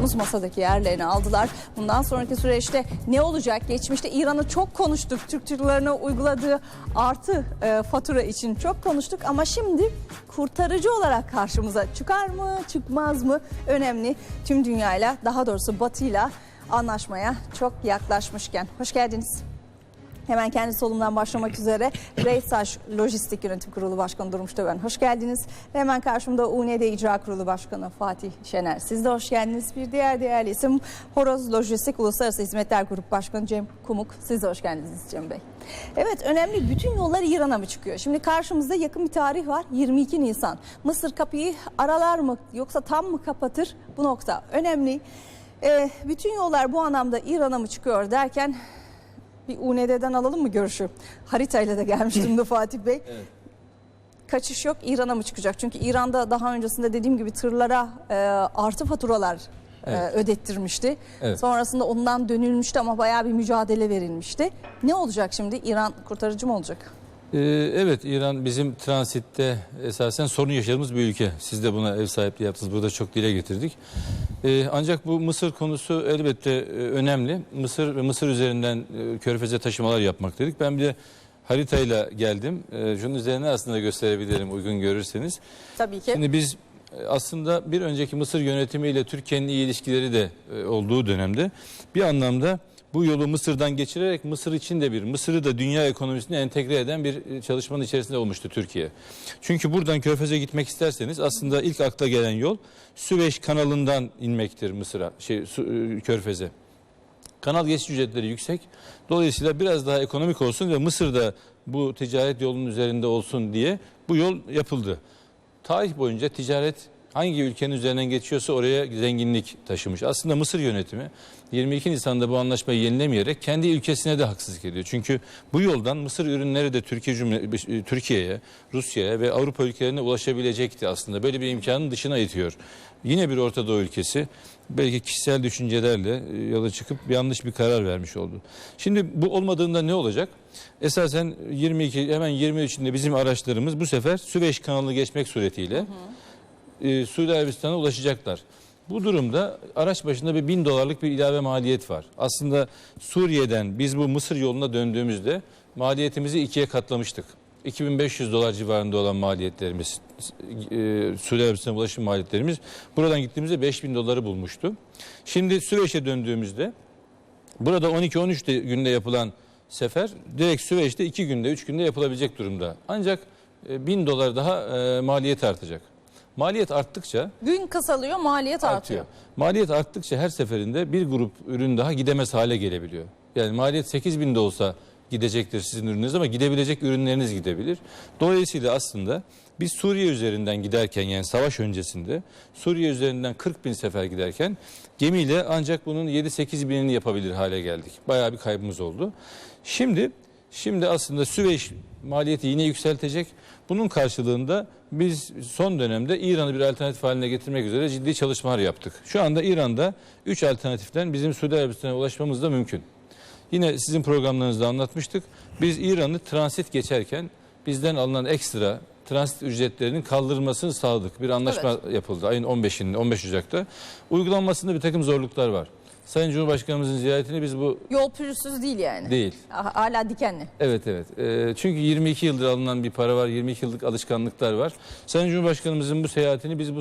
Malumunuz masadaki yerlerini aldılar. Bundan sonraki süreçte ne olacak? Geçmişte İran'ı çok konuştuk. Türk Türklerine uyguladığı artı e, fatura için çok konuştuk. Ama şimdi kurtarıcı olarak karşımıza çıkar mı çıkmaz mı? Önemli. Tüm dünyayla daha doğrusu batıyla anlaşmaya çok yaklaşmışken. Hoş geldiniz. Hemen kendi solumdan başlamak üzere Reysaş Lojistik Yönetim Kurulu Başkanı Durmuş ben. Hoş geldiniz. Ve hemen karşımda UNED İcra Kurulu Başkanı Fatih Şener. Siz de hoş geldiniz. Bir diğer değerli isim Horoz Lojistik Uluslararası Hizmetler Grup Başkanı Cem Kumuk. Siz de hoş geldiniz Cem Bey. Evet önemli bütün yollar İran'a mı çıkıyor? Şimdi karşımızda yakın bir tarih var 22 Nisan. Mısır kapıyı aralar mı yoksa tam mı kapatır? Bu nokta önemli. Ee, bütün yollar bu anlamda İran'a mı çıkıyor derken bir UND'den alalım mı görüşü? Haritayla da gelmiştim Fatih Bey. Kaçış yok İran'a mı çıkacak? Çünkü İran'da daha öncesinde dediğim gibi tırlara e, artı faturalar e, Evet. ödettirmişti. Evet. Sonrasında ondan dönülmüştü ama bayağı bir mücadele verilmişti. Ne olacak şimdi? İran kurtarıcı mı olacak? Ee, evet İran bizim transitte esasen sorun yaşadığımız bir ülke. Siz de buna ev sahipliği yaptınız. Burada çok dile getirdik. Ee, ancak bu Mısır konusu elbette e, önemli. Mısır ve Mısır üzerinden e, körfeze taşımalar yapmak dedik. Ben bir de haritayla geldim. Ee, şunun üzerine aslında gösterebilirim uygun görürseniz. Tabii ki. Şimdi biz e, aslında bir önceki Mısır yönetimiyle Türkiye'nin iyi ilişkileri de e, olduğu dönemde bir anlamda bu yolu Mısır'dan geçirerek Mısır için de bir, Mısır'ı da dünya ekonomisine entegre eden bir e, çalışmanın içerisinde olmuştu Türkiye. Çünkü buradan Körfez'e gitmek isterseniz aslında ilk akla gelen yol Süveyş kanalından inmektir Mısır'a, şey e, Körfez'e. Kanal geçiş ücretleri yüksek. Dolayısıyla biraz daha ekonomik olsun ve Mısır'da bu ticaret yolunun üzerinde olsun diye bu yol yapıldı. Tarih boyunca ticaret hangi ülkenin üzerinden geçiyorsa oraya zenginlik taşımış. Aslında Mısır yönetimi 22 Nisan'da bu anlaşmayı yenilemeyerek kendi ülkesine de haksızlık ediyor. Çünkü bu yoldan Mısır ürünleri de Türkiye Türkiye'ye, Rusya'ya ve Avrupa ülkelerine ulaşabilecekti aslında. Böyle bir imkanın dışına itiyor. Yine bir Orta Doğu ülkesi belki kişisel düşüncelerle e, yola çıkıp yanlış bir karar vermiş oldu. Şimdi bu olmadığında ne olacak? Esasen 22 hemen 23'ünde bizim araçlarımız bu sefer Süveyş kanalını geçmek suretiyle e, Suudi Arabistan'a ulaşacaklar. Bu durumda araç başına bir bin dolarlık bir ilave maliyet var. Aslında Suriye'den biz bu Mısır yoluna döndüğümüzde maliyetimizi ikiye katlamıştık. 2500 dolar civarında olan maliyetlerimiz, e, Suudi Arabistan'a ulaşım maliyetlerimiz buradan gittiğimizde 5000 doları bulmuştu. Şimdi Süveyş'e döndüğümüzde Burada 12-13 de- günde yapılan sefer direkt Süveyş'te 2 günde 3 günde yapılabilecek durumda. Ancak e, 1000 dolar daha e, maliyet artacak. Maliyet arttıkça Gün kısalıyor, maliyet artıyor. artıyor. Maliyet arttıkça her seferinde bir grup ürün daha gidemez hale gelebiliyor. Yani maliyet 8 bin de olsa gidecektir sizin ürününüz ama gidebilecek ürünleriniz gidebilir. Dolayısıyla aslında biz Suriye üzerinden giderken yani savaş öncesinde Suriye üzerinden 40 bin sefer giderken gemiyle ancak bunun 7-8 binini yapabilir hale geldik. Bayağı bir kaybımız oldu. Şimdi Şimdi aslında Süveyş maliyeti yine yükseltecek. Bunun karşılığında biz son dönemde İran'ı bir alternatif haline getirmek üzere ciddi çalışmalar yaptık. Şu anda İran'da 3 alternatiften bizim Suudi Arabistan'a ulaşmamız da mümkün. Yine sizin programlarınızda anlatmıştık. Biz İran'ı transit geçerken bizden alınan ekstra transit ücretlerinin kaldırılmasını sağladık. Bir anlaşma yapıldı ayın 15'inde 15 Ocak'ta. Uygulanmasında bir takım zorluklar var. Sayın Cumhurbaşkanımızın ziyaretini biz bu Yol pürüzsüz değil yani. değil. Ha- Hala dikenli. Evet evet. Ee, çünkü 22 yıldır alınan bir para var, 22 yıllık alışkanlıklar var. Sayın Cumhurbaşkanımızın bu seyahatini biz bu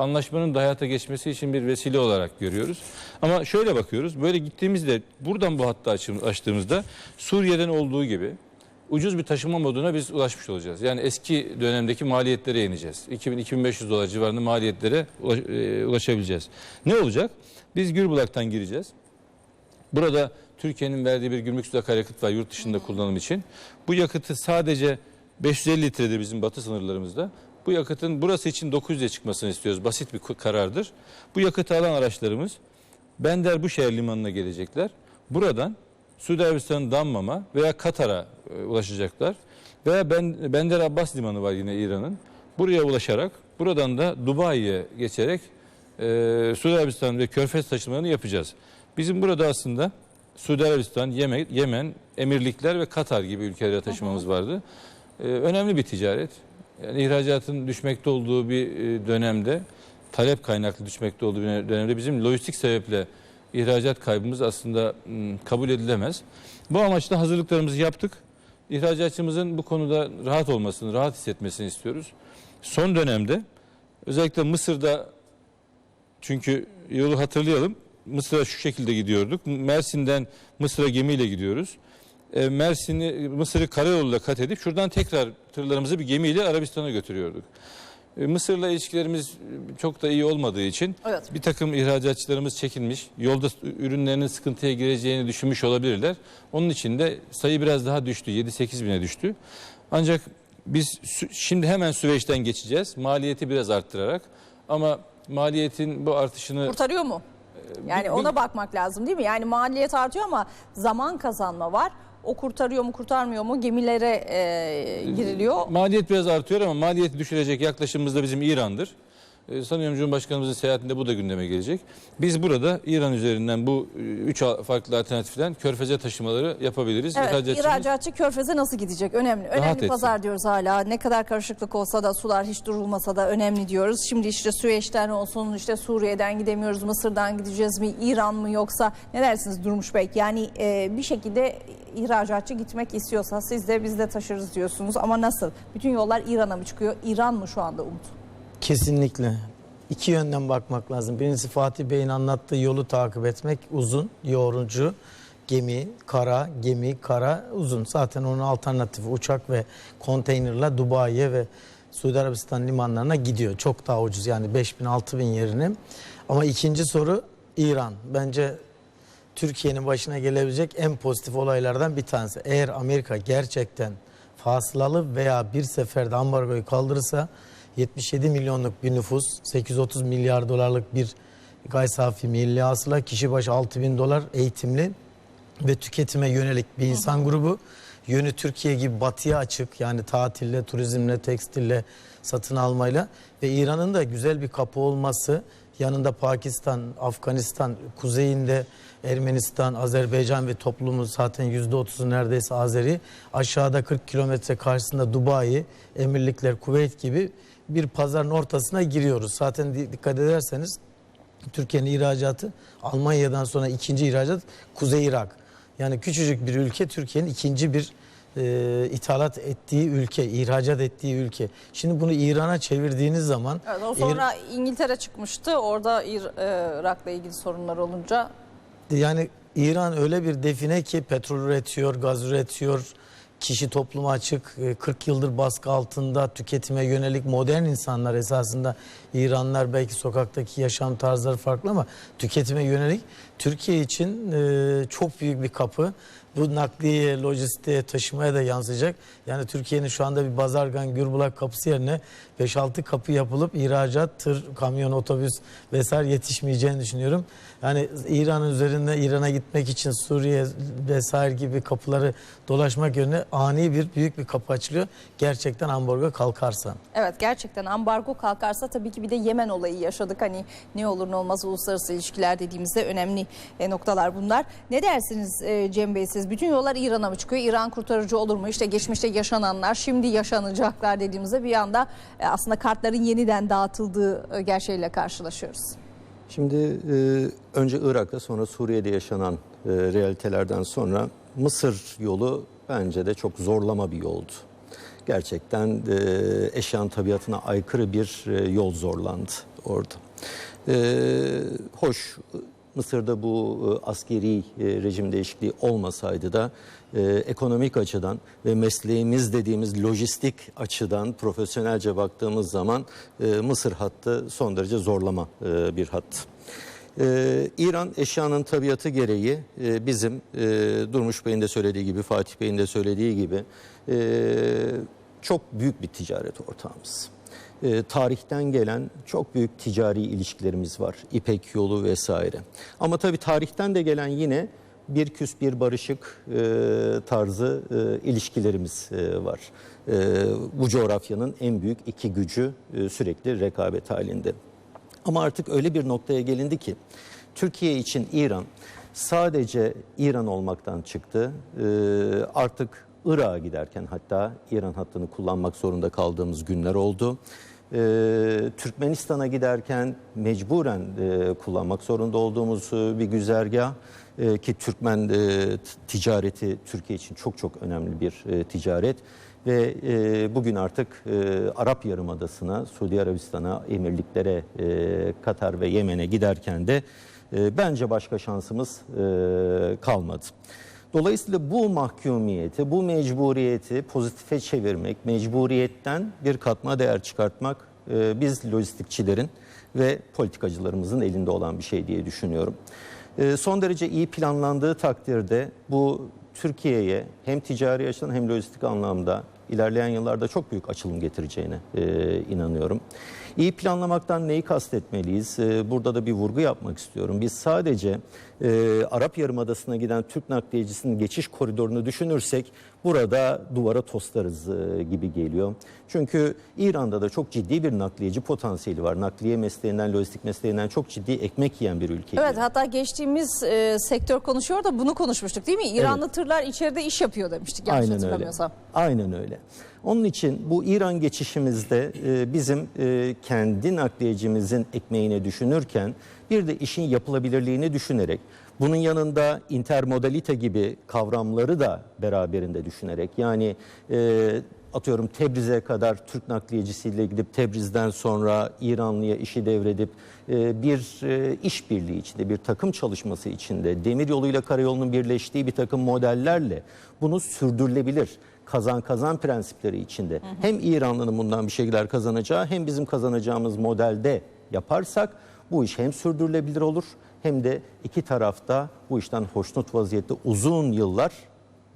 anlaşmanın da hayata geçmesi için bir vesile olarak görüyoruz. Ama şöyle bakıyoruz. Böyle gittiğimizde buradan bu hattı açtığımızda Suriye'den olduğu gibi ucuz bir taşıma moduna biz ulaşmış olacağız. Yani eski dönemdeki maliyetlere ineceğiz. 2000-2500 dolar civarında maliyetlere e, ulaşabileceğiz. Ne olacak? Biz Gürbulak'tan gireceğiz. Burada Türkiye'nin verdiği bir gümrüksüz akaryakıt var yurt dışında kullanım için. Bu yakıtı sadece 550 litredir bizim batı sınırlarımızda. Bu yakıtın burası için 900'e çıkmasını istiyoruz. Basit bir karardır. Bu yakıtı alan araçlarımız Bender Buşehir limanına gelecekler. Buradan Suudi Arabistan'ın Dammam'a veya Katar'a e, ulaşacaklar. Veya ben, Bender Abbas limanı var yine İran'ın. Buraya ulaşarak buradan da Dubai'ye geçerek e, Suudi Arabistan ve Körfez taşımalarını yapacağız. Bizim burada aslında Suudi Arabistan, Yemen, Yemen, Emirlikler ve Katar gibi ülkelere taşımamız vardı. E, önemli bir ticaret. Yani ihracatın düşmekte olduğu bir e, dönemde talep kaynaklı düşmekte olduğu bir dönemde bizim lojistik sebeple ihracat kaybımız aslında m, kabul edilemez. Bu amaçla hazırlıklarımızı yaptık. İhracatçımızın bu konuda rahat olmasını, rahat hissetmesini istiyoruz. Son dönemde özellikle Mısır'da çünkü yolu hatırlayalım. Mısır'a şu şekilde gidiyorduk. Mersin'den Mısır'a gemiyle gidiyoruz. E, Mersin'i, Mısır'ı karayoluyla kat edip şuradan tekrar tırlarımızı bir gemiyle Arabistan'a götürüyorduk. E, Mısır'la ilişkilerimiz e, çok da iyi olmadığı için Evet. bir takım ihracatçılarımız çekinmiş. Yolda ürünlerinin sıkıntıya gireceğini düşünmüş olabilirler. Onun için de sayı biraz daha düştü. 7-8 bine düştü. Ancak biz şimdi hemen Süveyş'ten geçeceğiz. Maliyeti biraz arttırarak ama maliyetin bu artışını Kurtarıyor mu? Yani bir- ona bakmak lazım değil mi? Yani maliyet artıyor ama zaman kazanma var. O kurtarıyor mu kurtarmıyor mu gemilere e, giriliyor. maliyet biraz artıyor ama maliyeti düşürecek yaklaşımımız da bizim İran'dır. Ee, sanıyorum Cumhurbaşkanımızın seyahatinde bu da gündeme gelecek. Biz burada İran üzerinden bu e, üç farklı alternatiften körfeze taşımaları yapabiliriz. Evet, İhracatçımız- ihracatçı körfeze nasıl gidecek? Önemli. Önemli etsin. pazar diyoruz hala. Ne kadar karışıklık olsa da sular hiç durulmasa da önemli diyoruz. Şimdi işte Süveyş'ten olsun, işte Suriye'den gidemiyoruz, Mısır'dan gideceğiz mi, İran mı yoksa ne dersiniz Durmuş Bey? Yani e, bir şekilde ihracatçı gitmek istiyorsa siz de biz de taşırız diyorsunuz ama nasıl? Bütün yollar İran'a mı çıkıyor? İran mı şu anda umut? Kesinlikle. İki yönden bakmak lazım. Birincisi Fatih Bey'in anlattığı yolu takip etmek uzun, yorucu. Gemi, kara, gemi, kara uzun. Zaten onun alternatifi uçak ve konteynerla Dubai'ye ve Suudi Arabistan limanlarına gidiyor. Çok daha ucuz yani 5000 6000 yerine. Ama ikinci soru İran. Bence Türkiye'nin başına gelebilecek en pozitif olaylardan bir tanesi. Eğer Amerika gerçekten fasılalı veya bir seferde ambargoyu kaldırırsa 77 milyonluk bir nüfus, 830 milyar dolarlık bir gayri safi milli hasıla, kişi başı 6 bin dolar eğitimli ve tüketime yönelik bir insan grubu. Yönü Türkiye gibi batıya açık yani tatille, turizmle, tekstille, satın almayla ve İran'ın da güzel bir kapı olması yanında Pakistan, Afganistan, kuzeyinde Ermenistan, Azerbaycan ve toplumun zaten %30'u neredeyse Azeri. Aşağıda 40 kilometre karşısında Dubai, Emirlikler, Kuveyt gibi bir pazarın ortasına giriyoruz. Zaten di- dikkat ederseniz Türkiye'nin ihracatı Almanya'dan sonra ikinci ihracat Kuzey Irak. Yani küçücük bir ülke Türkiye'nin ikinci bir e, ithalat ettiği ülke, ihracat ettiği ülke. Şimdi bunu İran'a çevirdiğiniz zaman Evet, o sonra İngiltere çıkmıştı. Orada İr- e, Irak'la ilgili sorunlar olunca Yani İran öyle bir define ki petrol üretiyor, gaz üretiyor, kişi topluma açık, e, 40 yıldır baskı altında tüketime yönelik modern insanlar esasında İranlar belki sokaktaki yaşam tarzları farklı ama tüketime yönelik Türkiye için e, çok büyük bir kapı. Bu nakliye, lojistiğe, taşımaya da yansıyacak. Yani Türkiye'nin şu anda bir Bazargan, Gürbulak kapısı yerine 5-6 kapı yapılıp ihracat, tır, kamyon, otobüs vesaire yetişmeyeceğini düşünüyorum. Yani İran üzerinde İran'a gitmek için Suriye vesaire gibi kapıları dolaşmak yerine ani bir büyük bir kapı açılıyor. Gerçekten ambargo kalkarsa. Evet gerçekten ambargo kalkarsa tabii ki bir de Yemen olayı yaşadık. Hani ne olur ne olmaz uluslararası ilişkiler dediğimizde önemli e, noktalar bunlar. Ne dersiniz e, Cem Bey siz? Bütün yollar İran'a mı çıkıyor? İran kurtarıcı olur mu? İşte geçmişte yaşananlar şimdi yaşanacaklar dediğimizde bir anda e, aslında kartların yeniden dağıtıldığı e, gerçeğiyle karşılaşıyoruz. Şimdi e, önce Irak'ta sonra Suriye'de yaşanan realitelerden sonra Mısır yolu bence de çok zorlama bir yoldu. Gerçekten e, eşyanın tabiatına aykırı bir yol zorlandı orada. Hoş Mısır'da bu e, askeri e, rejim değişikliği olmasaydı da e, ekonomik açıdan ve mesleğimiz dediğimiz lojistik açıdan profesyonelce baktığımız zaman Mısır hattı son derece zorlama bir hat. Ee, İran eşyanın tabiatı gereği e, bizim e, Durmuş Bey'in de söylediği gibi Fatih Bey'in de söylediği gibi e, çok büyük bir ticaret ortağımız. E, tarihten gelen çok büyük ticari ilişkilerimiz var. İpek yolu vesaire. Ama tabii tarihten de gelen yine bir küs bir barışık e, tarzı e, ilişkilerimiz e, var. E, bu coğrafyanın en büyük iki gücü e, sürekli rekabet halinde. Ama artık öyle bir noktaya gelindi ki Türkiye için İran sadece İran olmaktan çıktı. Ee, artık Irak'a giderken hatta İran hattını kullanmak zorunda kaldığımız günler oldu. E, Türkmenistan'a giderken mecburen e, kullanmak zorunda olduğumuz e, bir güzergah E, ki Türkmen e, ticareti Türkiye için çok çok önemli bir e, ticaret ve e, bugün artık e, Arap Yarımadası'na, Suudi Arabistan'a, Emirliklere, e, Katar ve Yemen'e giderken de e, bence başka şansımız e, kalmadı. Dolayısıyla bu mahkumiyeti, bu mecburiyeti pozitife çevirmek, mecburiyetten bir katma değer çıkartmak e, biz lojistikçilerin ve politikacılarımızın elinde olan bir şey diye düşünüyorum. E, son derece iyi planlandığı takdirde bu Türkiye'ye hem ticari açıdan hem lojistik anlamda ilerleyen yıllarda çok büyük açılım getireceğine e, inanıyorum. İyi planlamaktan neyi kastetmeliyiz? E, burada da bir vurgu yapmak istiyorum. Biz sadece e, Arap Yarımadası'na giden Türk nakliyecisinin geçiş koridorunu düşünürsek burada duvara toslarız e, gibi geliyor. Çünkü İran'da da çok ciddi bir nakliyeci potansiyeli var. Nakliye mesleğinden, lojistik mesleğinden çok ciddi ekmek yiyen bir ülke. Evet hatta geçtiğimiz e, sektör konuşuyor da bunu konuşmuştuk değil mi? İranlı tırlar içeride iş yapıyor demiştik yanlış Aynen öyle. hatırlamıyorsam. Aynen öyle. Onun için bu İran geçişimizde e, bizim e, kendi nakliyecimizin ekmeğini düşünürken bir de işin yapılabilirliğini düşünerek bunun yanında intermodalite gibi kavramları da beraberinde düşünerek yani e, atıyorum Tebriz'e kadar Türk nakliyecisiyle gidip Tebriz'den sonra İranlıya işi devredip e, bir e, işbirliği içinde, bir takım çalışması içinde, demir yoluyla karayolunun birleştiği bir takım modellerle bunu sürdürülebilir kazan kazan prensipleri içinde hem İranlı'nın bundan bir şeyler kazanacağı hem bizim kazanacağımız modelde yaparsak bu iş hem sürdürülebilir olur hem de iki tarafta bu işten hoşnut vaziyette uzun yıllar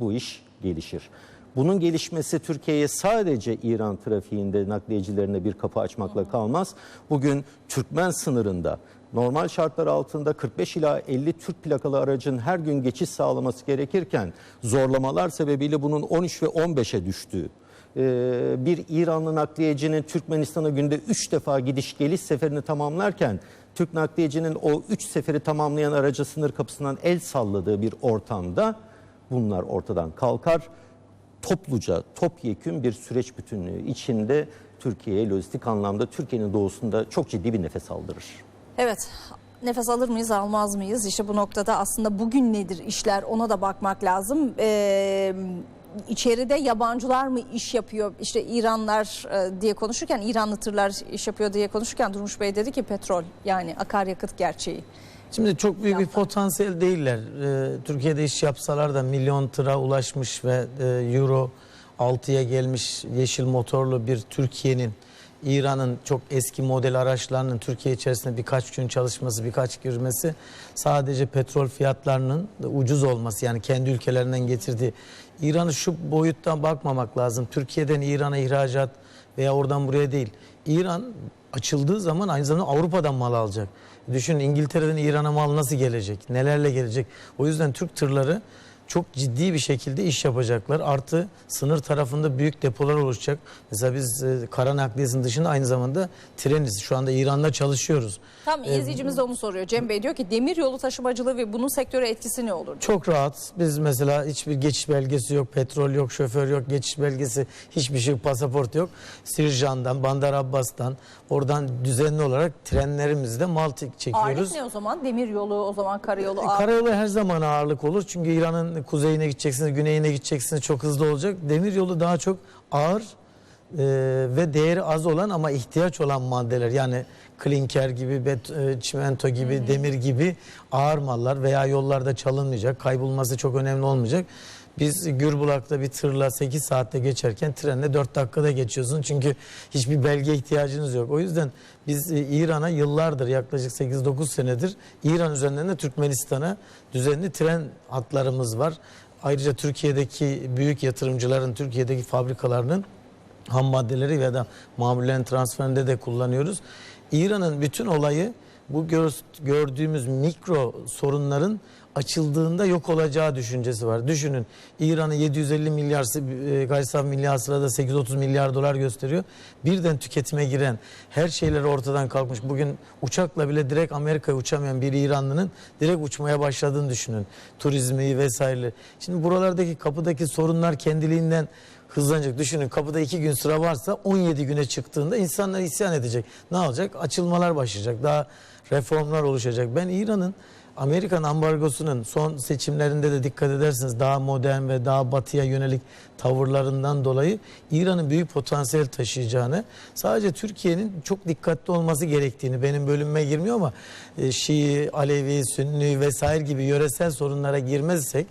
bu iş gelişir. Bunun gelişmesi Türkiye'ye sadece İran trafiğinde nakliyecilerine bir kapı açmakla kalmaz. Bugün Türkmen sınırında normal şartlar altında 45 ila 50 Türk plakalı aracın her gün geçiş sağlaması gerekirken zorlamalar sebebiyle bunun 13 ve 15'e düştüğü ee, bir İranlı nakliyecinin Türkmenistan'a günde 3 defa gidiş geliş seferini tamamlarken Türk nakliyecinin o 3 seferi tamamlayan araca sınır kapısından el salladığı bir ortamda bunlar ortadan kalkar. Topluca, topyekün bir süreç bütünlüğü içinde Türkiye'ye lojistik anlamda Türkiye'nin doğusunda çok ciddi bir nefes aldırır. Evet nefes alır mıyız almaz mıyız? İşte bu noktada aslında bugün nedir işler ona da bakmak lazım. Ee, içeride yabancılar mı iş yapıyor? İşte İranlar e, diye konuşurken İranlı tırlar iş yapıyor diye konuşurken Durmuş Bey dedi ki petrol yani akaryakıt gerçeği. Şimdi çok büyük bir potansiyel değiller. Ee, Türkiye'de iş yapsalar da milyon tıra ulaşmış ve e, euro 6'ya gelmiş yeşil motorlu bir Türkiye'nin İran'ın çok eski model araçlarının Türkiye içerisinde birkaç gün çalışması, birkaç girmesi sadece petrol fiyatlarının ucuz olması yani kendi ülkelerinden getirdiği İran'ı şu boyuttan bakmamak lazım. Türkiye'den İran'a ihracat veya oradan buraya değil. İran açıldığı zaman aynı zamanda Avrupa'dan mal alacak. Düşün İngiltere'den İran'a mal nasıl gelecek? Nelerle gelecek? O yüzden Türk tırları çok ciddi bir şekilde iş yapacaklar. Artı sınır tarafında büyük depolar oluşacak. Mesela biz e, kara nakliyesinin dışında aynı zamanda treniz. Şu anda İran'da çalışıyoruz. Tam izleyicimiz de onu soruyor. Cem Bey diyor ki demir yolu taşımacılığı ve bunun sektöre etkisi ne olur? Çok rahat. Biz mesela hiçbir geçiş belgesi yok, petrol yok, şoför yok, geçiş belgesi, hiçbir şey pasaport yok. Sirjan'dan, Bandar Abbas'tan oradan düzenli olarak trenlerimizde mal çekiyoruz. Ağırlık ne o zaman? Demir yolu o zaman karayolu ağır. Karayolu her zaman ağırlık olur. Çünkü İran'ın kuzeyine gideceksiniz, güneyine gideceksiniz. Çok hızlı olacak. Demiryolu daha çok ağır e, ve değeri az olan ama ihtiyaç olan maddeler. Yani klinker gibi, bet, e, çimento gibi, demir gibi ağır mallar veya yollarda çalınmayacak. Kaybolması çok önemli olmayacak. Biz Gürbulak'ta bir tırla 8 saatte geçerken trenle 4 dakikada geçiyorsun. Çünkü hiçbir belge ihtiyacınız yok. O yüzden biz e, İran'a yıllardır yaklaşık 8-9 senedir İran üzerinden de Türkmenistan'a düzenli tren hatlarımız var. Ayrıca Türkiye'deki büyük yatırımcıların, Türkiye'deki fabrikalarının ham maddeleri ya da mamullerin transferinde de kullanıyoruz. İran'ın bütün olayı bu gör- gördüğümüz mikro sorunların açıldığında yok olacağı düşüncesi var. Düşünün İran'ı 750 milyar gayri safi milli hasılada 830 milyar dolar gösteriyor. Birden tüketime giren her şeyleri ortadan kalkmış. Bugün uçakla bile direkt Amerika'ya uçamayan bir İranlının direkt uçmaya başladığını düşünün. Turizmi vesaire. Şimdi buralardaki kapıdaki sorunlar kendiliğinden hızlanacak. Düşünün kapıda iki gün sıra varsa 17 güne çıktığında insanlar isyan edecek. Ne olacak? Açılmalar başlayacak. Daha reformlar oluşacak. Ben İran'ın Amerikan ambargosunun son seçimlerinde de dikkat ederseniz daha modern ve daha batıya yönelik tavırlarından dolayı İran'ın büyük potansiyel taşıyacağını sadece Türkiye'nin çok dikkatli olması gerektiğini benim bölünme girmiyor ama e, Şii, Alevi, Sünni vesaire gibi yöresel sorunlara girmezsek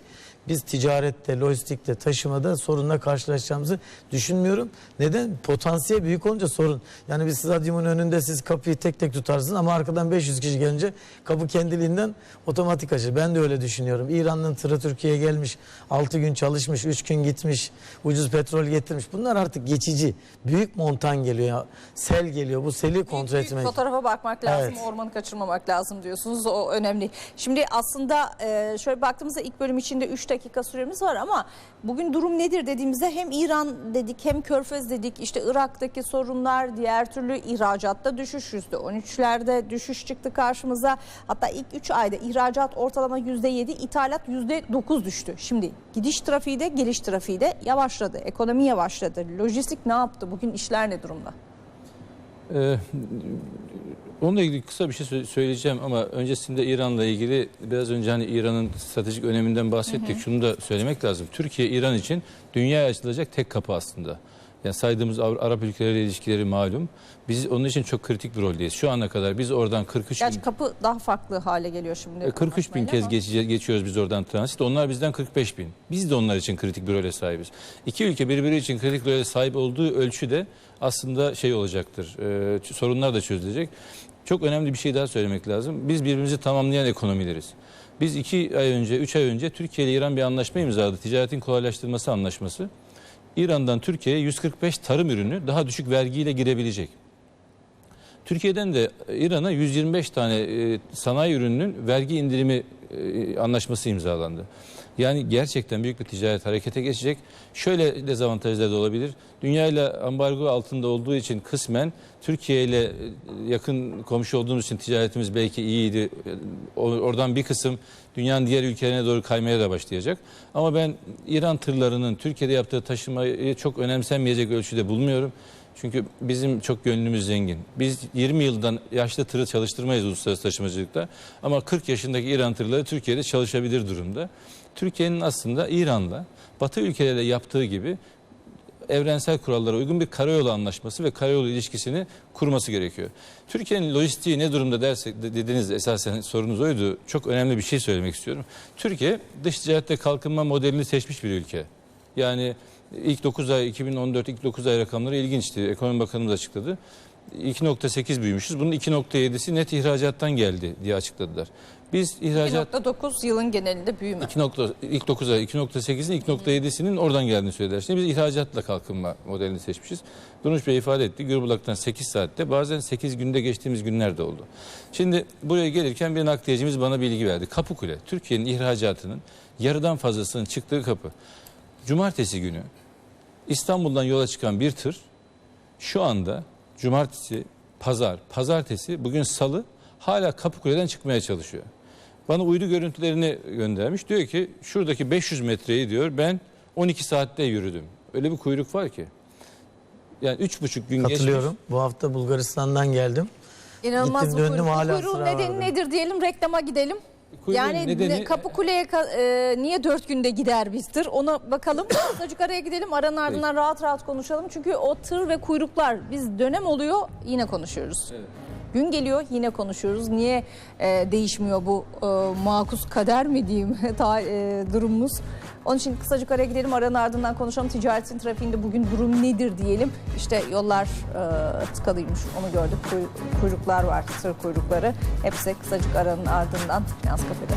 biz ticarette, lojistikte, taşımada sorunla karşılaşacağımızı düşünmüyorum. Neden? Potansiyel büyük olunca sorun. Yani bir stadyumun önünde siz kapıyı tek tek tutarsınız ama arkadan 500 kişi gelince kapı kendiliğinden otomatik açılır. Ben de öyle düşünüyorum. İran'ın tırı Türkiye'ye gelmiş, 6 gün çalışmış, 3 gün gitmiş, ucuz petrol getirmiş. Bunlar artık geçici. Büyük montan geliyor, ya. sel geliyor. Bu seli kontrol Büyük etmek. Fotoğrafa bakmak lazım, Evet. ormanı kaçırmamak lazım diyorsunuz. O önemli. Şimdi aslında şöyle baktığımızda ilk bölüm içinde 3 dakika süremiz var ama bugün durum nedir dediğimizde hem İran dedik hem Körfez dedik. İşte Irak'taki sorunlar, diğer türlü ihracatta düşüş %13'lerde düşüş çıktı karşımıza. Hatta ilk 3 ayda ihracat ortalama %7, ithalat %9 düştü. Şimdi gidiş trafiği de geliş trafiği de yavaşladı. Ekonomi yavaşladı. Lojistik ne yaptı? Bugün işler ne durumda? Ee, onunla ilgili kısa bir şey sö- söyleyeceğim ama öncesinde İran'la ilgili biraz önce hani İran'ın stratejik öneminden bahsettik. Şunu da söylemek lazım. Türkiye İran için dünyaya açılacak tek kapı aslında. Yani saydığımız Arap ülkeleriyle ilişkileri malum. Biz onun için çok kritik bir roldeyiz. Şu ana kadar biz oradan 43 bin Gerçi kapı daha farklı hale geliyor şimdi. E, 43 bin anlatmayla kez ama. geçece- geçiyoruz biz oradan transit. Onlar bizden 45 bin. Biz de onlar için kritik bir role sahibiz. İki ülke birbiri için kritik role sahip olduğu ölçüde aslında şey olacaktır. e, sorunlar da çözülecek. Çok önemli bir şey daha söylemek lazım. Biz birbirimizi tamamlayan ekonomileriz. Biz iki ay önce, üç ay önce Türkiye ile İran bir anlaşma imzaladı. Ticaretin kolaylaştırılması anlaşması. İran'dan Türkiye'ye 145 tarım ürünü daha düşük vergiyle girebilecek. Türkiye'den de İran'a 125 tane e, sanayi ürününün vergi indirimi e, anlaşması imzalandı. Yani gerçekten büyük bir ticaret harekete geçecek. Şöyle dezavantajlar da olabilir. Dünya ile ambargo altında olduğu için kısmen Türkiye ile e, yakın komşu olduğumuz için ticaretimiz belki iyiydi. E, Oradan bir kısım dünyanın diğer ülkelerine doğru kaymaya da başlayacak. Ama ben İran tırlarının Türkiye'de yaptığı taşımayı çok önemsenmeyecek ölçüde bulmuyorum. Çünkü bizim çok gönlümüz zengin. Biz 20 yıldan yaşlı tırı çalıştırmayız uluslararası taşımacılıkta. Ama 40 yaşındaki İran tırları Türkiye'de çalışabilir durumda. Türkiye'nin aslında İran'la Batı ülkelerle yaptığı gibi evrensel kurallara uygun bir karayolu anlaşması ve karayolu ilişkisini kurması gerekiyor. Türkiye'nin lojistiği ne durumda dersek de- dediniz esasen sorunuz oydu. Çok önemli bir şey söylemek istiyorum. Türkiye dış ticarette kalkınma modelini seçmiş bir ülke. Yani ilk 9 ay 2014 ilk 9 ay rakamları ilginçti. Ekonomi Bakanımız açıkladı. 2.8 büyümüşüz. Bunun 2.7'si net ihracattan geldi diye açıkladılar. Biz ihracat 2.9 yılın genelinde büyüme. 2 nokta, ilk 9 ay 2.8'in 2.7'sinin oradan geldiğini söylediler. Şimdi biz ihracatla kalkınma modelini seçmişiz. Durmuş Bey ifade etti. Gürbulak'tan 8 saatte bazen 8 günde geçtiğimiz günler de oldu. Şimdi buraya gelirken bir nakliyecimiz bana bilgi verdi. Kapıkule Türkiye'nin ihracatının yarıdan fazlasının çıktığı kapı. Cumartesi günü İstanbul'dan yola çıkan bir tır şu anda cumartesi, pazar, pazartesi, bugün salı hala Kapıkule'den çıkmaya çalışıyor. Bana uydu görüntülerini göndermiş. Diyor ki şuradaki 500 metreyi diyor ben 12 saatte yürüdüm. Öyle bir kuyruk var ki. Yani 3,5 gün Katılıyorum. Bu hafta Bulgaristan'dan geldim. İnanılmaz Gittim, bir döndüm, kuyruk. Bu hala kuyruğun sıra nedeni vardı. nedir diyelim reklama gidelim. Kuyruğun yani nedeni- ne- Kapıkule'ye ka- e, niye dört günde gider bir tır ona bakalım. Azıcık araya gidelim aranın ardından rahat rahat konuşalım. Çünkü o tır ve kuyruklar biz dönem oluyor yine konuşuyoruz gün geliyor yine konuşuyoruz. Niye e, değişmiyor bu e, makus kader mi diyeyim ta, e, durumumuz. Onun için kısacık araya gidelim aranın ardından konuşalım. Ticaretin trafiğinde bugün durum nedir diyelim. İşte yollar e, tıkalıymış onu gördük. Kuy- kuyruklar var sır kuyrukları. Hepsi kısacık aranın ardından Finans Kafede.